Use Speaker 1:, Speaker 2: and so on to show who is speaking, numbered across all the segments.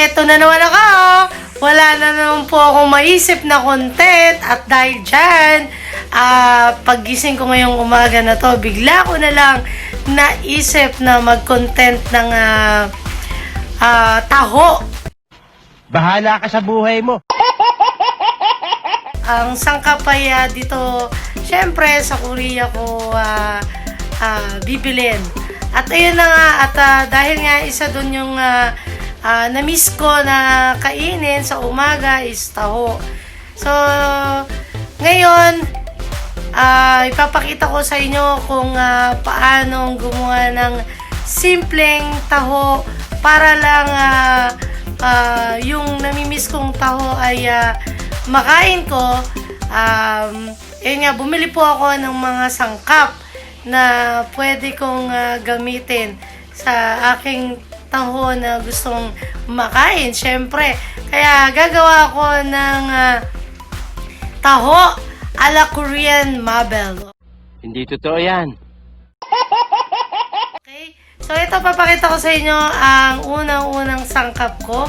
Speaker 1: Eto na naman ako! Wala na naman po akong maisip na content at dahil dyan, ah, paggising ko ngayong umaga na to, bigla ko na lang naisip na mag-content ng ah, ah, taho.
Speaker 2: Bahala ka sa buhay mo.
Speaker 1: Ang sangkapaya dito, syempre sa Korea ko ah, ah, bibilin. At ayun na nga, at ah, dahil nga isa dun yung ah, ah, na-miss ko na kainin sa umaga is taho. So, ngayon, ah, ipapakita ko sa inyo kung ah, paano gumawa ng simpleng taho para lang ah, ah, yung namimiss kong taho ay ah, makain ko. Um, yun nga, bumili po ako ng mga sangkap na pwede kong ah, gamitin sa aking taho na gustong makain, syempre. Kaya gagawa ko ng ah, taho ala Korean Mabel.
Speaker 2: Hindi totoo yan.
Speaker 1: Okay? So, ito papakita ko sa inyo ang unang-unang sangkap ko.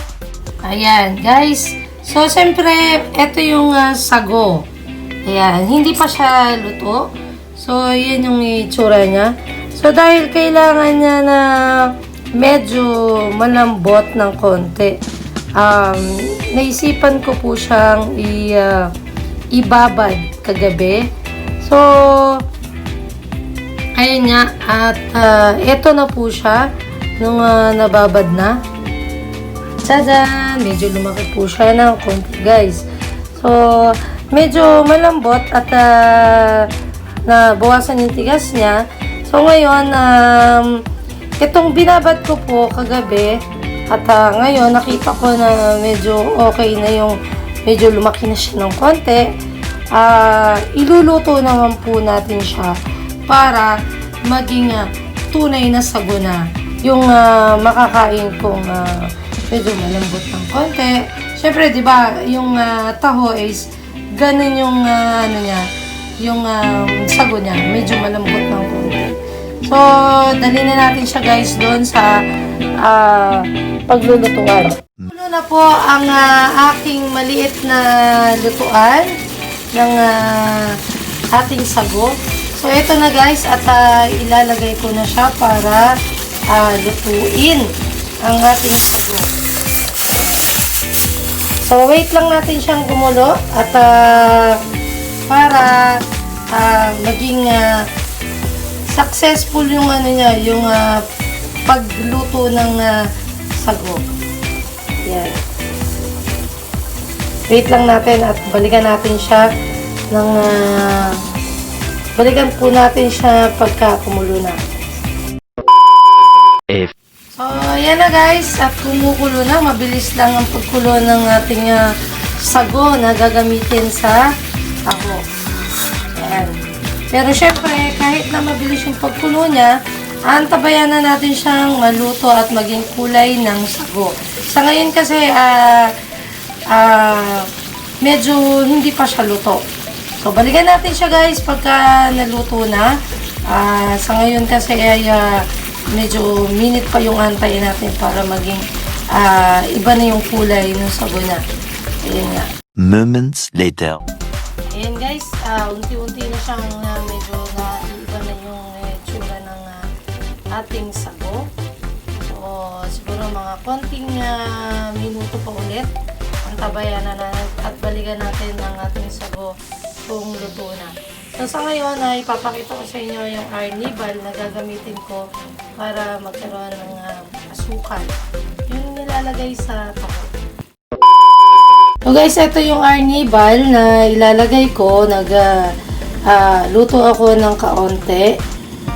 Speaker 1: Ayan, guys. So, siyempre, ito yung ah, sago. Ayan, hindi pa siya luto. So, yan yung itsura niya. So, dahil kailangan niya na medyo malambot ng konti, um, naisipan ko po siyang i, ah, ibabad kagabi. So, Ayun nga, at ah, eto na po siya nung ah, nababad na. Tadaan! Medyo lumaki po siya ng konti guys. So, medyo malambot at uh, nabawasan yung tigas niya. So, ngayon, um, itong binabad ko po kagabi at ah, ngayon nakita ko na medyo okay na yung medyo lumaki na siya ng konti. Ah, iluluto naman po natin siya para maging ah, tunay na sago na yung ah, makakain kong ah, medyo malambot ng konti. Siyempre, di ba, yung ah, taho is ganun yung ah, ano niya, yung um, sago niya, medyo malambot ng konti. So, dali na natin siya guys doon sa ah, paglulutuan. Ano na po ang ah, aking maliit na lutuan ng ah, ating sago. So, ito na guys at ah, ilalagay ko na siya para ah, lutuin ang ating sago. So, wait lang natin siyang gumulo at ah, para ah, maging ah, successful yung ano niya, yung ah, pagluto ng ah, sago. Yan. Wait lang natin at balikan natin siya ng ah, balikan po natin siya pagka kumulo na.
Speaker 2: If
Speaker 1: So, yan na guys. At kumukulo na. Mabilis lang ang pagkulo ng ating ah, sago na gagamitin sa taho. Yan. Pero syempre, kahit na mabilis yung pagkulo niya, antabayan na natin siyang maluto at maging kulay ng sago. Sa ngayon kasi, ah, ah, medyo hindi pa siya luto. So, balikan natin siya guys pagka naluto na. Ah, sa ngayon kasi ay ah, medyo minute pa yung antayin natin para maging ah, iba na yung kulay ng sago na. Ayan nga.
Speaker 3: Moments later.
Speaker 1: Ah, unti-unti na siyang ah, medyo naiiba na yung eh, tsura ng ah, ating sago. So, siguro mga konting ah, minuto pa ulit. Ang tabayan na na at balikan natin ang ating sago kung luto na. So, sa ngayon ay ipapakita ko sa inyo yung arnibal na gagamitin ko para magkaroon ng ah, asukal. Yung nilalagay sa taho. So guys, ito yung arnibal na ilalagay ko. Nag, ah, ah, luto ako ng kaonte.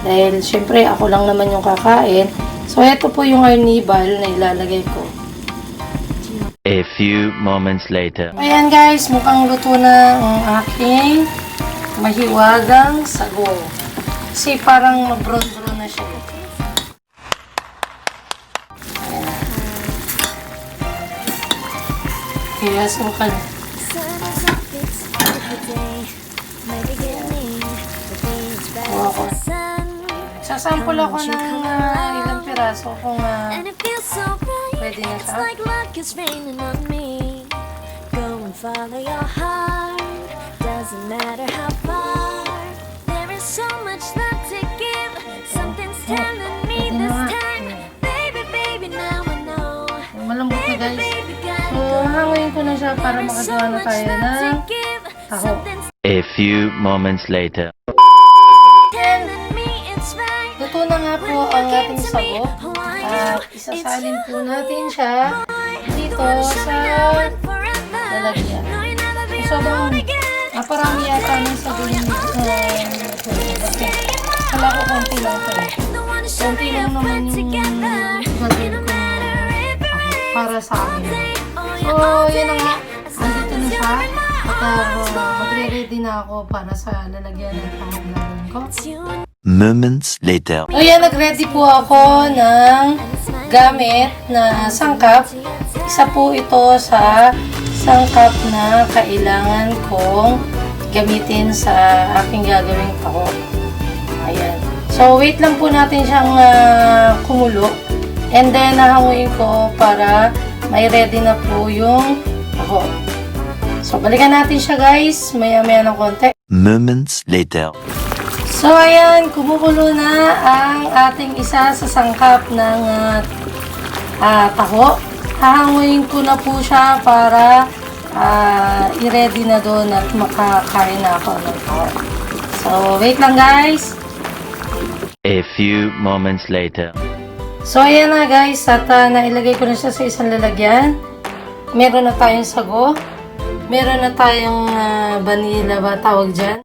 Speaker 1: Dahil syempre ako lang naman yung kakain. So ito po yung arnibal na ilalagay ko.
Speaker 3: A few moments later.
Speaker 1: Ayan guys, mukhang luto na ang aking mahiwagang sago. Kasi parang mag-brown-brown na siya. Kaya sukan. Kuha ko. Sasample ako ng ah, ilang piraso kung
Speaker 4: right.
Speaker 1: pwede na siya. Na siya para makagawa na tayo ng taho.
Speaker 3: A few moments later.
Speaker 1: Luto na nga po ang ating sago. At isasalin po natin siya dito sa lalagyan. Sobrang naparami yata ng sago yung kasi kala ko konti lang ito. eh. Konti lang naman yung gagawin ko para sa akin. Yun na nga. Andito na siya. At uh, magre-ready na ako para sa lalagyan ng pangagawin ko.
Speaker 3: Moments later.
Speaker 1: O yan, nag-ready po ako ng gamit na sangkap. Isa po ito sa sangkap na kailangan kong gamitin sa aking gagawing taho. Ayan. So, wait lang po natin siyang ah, kumulo. And then, nahanguin ko para may ready na po yung taho. So, balikan natin siya guys. Maya-maya ng konti.
Speaker 3: Moments later.
Speaker 1: So, ayan, kumukulo na ang ating isa sa sangkap ng ah, ah, taho. Hahanguin ko na po siya para ah, i-ready na doon at makakain na ako ng taho. So, wait lang guys.
Speaker 3: A few moments later.
Speaker 1: So, ayan na guys, at ah, nailagay ko na siya sa isang lalagyan. Meron na tayong sago. Meron na tayong ah, vanilla ba tawag dyan.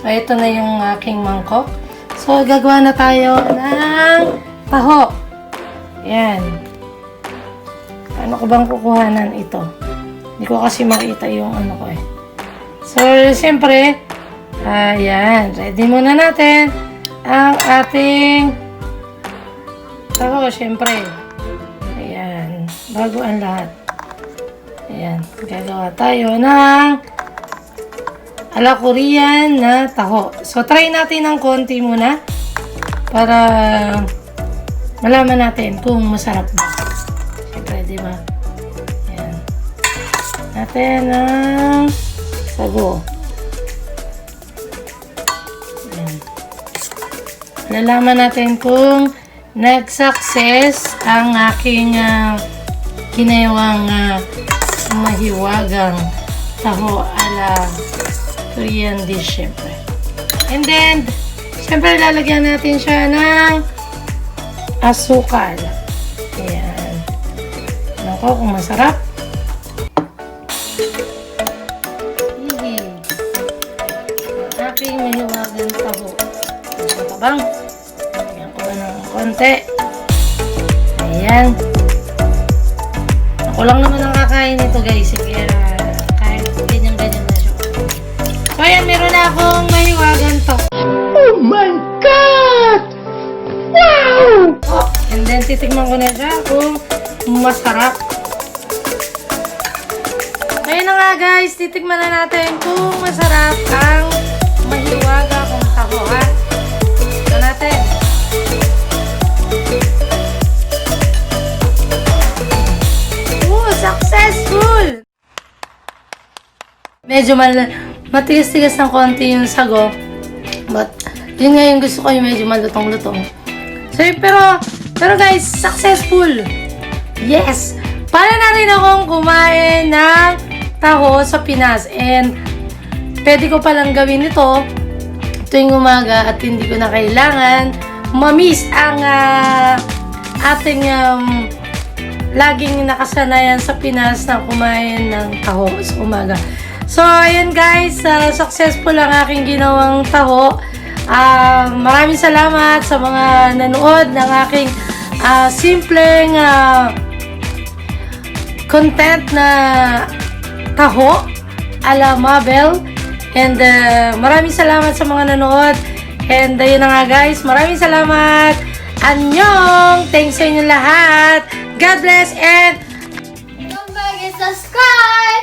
Speaker 1: So, ito na yung aking mangkok. So, gagawa na tayo ng taho. Ayan. Ano ko bang kukuhanan ito? Hindi ko kasi makita yung ano ko eh. So, siyempre, ayan, ready muna natin ang ating taho, siyempre. Ayan, bago ang lahat. Ayan, gagawa tayo ng ala Korean na taho. So, try natin ng konti muna para malaman natin kung masarap ba. Siyempre, di ba? Ayan. Natin ng sago. Malalaman natin kung nag-success ang aking ah, ginawang ah, mahiwagang taho ala Korean dish, syempre. And then, syempre lalagyan natin siya ng asukal. Ayan. Alam ko kung masarap. Ang aking mahiwagang taho. Ano ka bang? Konti? Ayan. Ako lang naman ang kakain nito guys. Sige, ah, kahit ganyan-ganyan na siya. So, ayan, meron na akong mahiwagan to. Oh my God! Wow! Oh, and then, titikman ko na siya kung masarap. Ayun na nga guys, titikman na natin kung masarap ang mahiwaga Medyo mal matigas-tigas ng konti yung sago. But, yun nga yung gusto ko yung medyo malutong-lutong. So, pero, pero guys, successful! Yes! Para na rin akong kumain ng taho sa Pinas. And, pwede ko palang gawin ito tuwing umaga at hindi ko na kailangan mamiss ang ah, ating um, laging nakasanayan sa Pinas na kumain ng taho sa umaga. So, ayan guys, uh, successful ang aking ginawang taho. Ah, maraming salamat sa mga nanood ng aking ah, simpleng ah, content na taho ala Mabel. And uh, maraming salamat sa mga nanood. And ayun na nga guys, maraming salamat. Annyeong! Thanks sa inyo lahat. God bless and
Speaker 5: Don't forget subscribe!